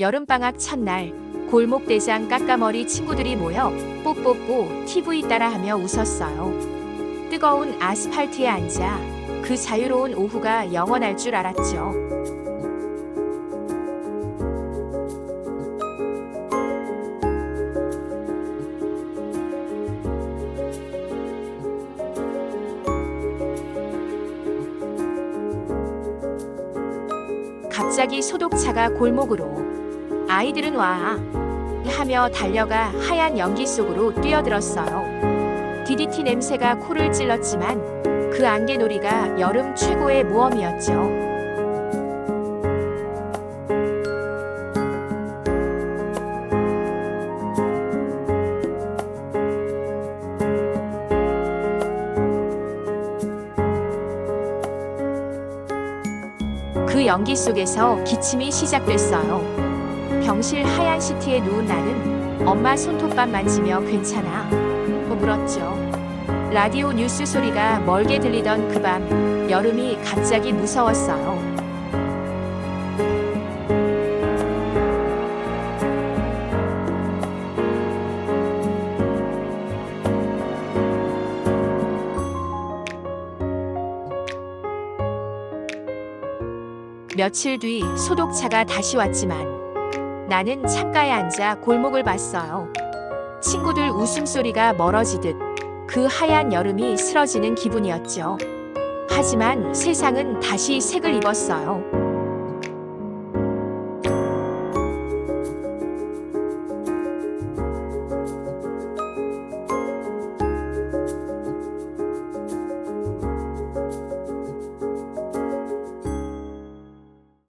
여름방학 첫날 골목대장 까까머리 친구들이 모여 뽀뽀뽀 TV 따라하며 웃었어요. 뜨거운 아스팔트에 앉아 그 자유로운 오후가 영원할 줄 알았죠. 갑자기 소독차가 골목으로 아이들은 와 하며 달려가 하얀 연기 속으로 뛰어들었어요. DDT 냄새가 코를 찔렀지만 그 안개놀이가 여름 최고의 모험이었죠. 그 연기 속에서 기침이 시작됐어요. 병실 하얀 시트에 누운 나는 엄마 손톱밥 만지며 괜찮아. 고 물었죠. 라디오 뉴스 소리가 멀게 들리던 그 밤, 여름이 갑자기 무서웠어요. 며칠 뒤 소독차가 다시 왔지만 나는 창가에 앉아 골목을 봤어요. 친구들 웃음소리가 멀어지듯 그 하얀 여름이 쓰러지는 기분이었죠. 하지만 세상은 다시 색을 입었어요.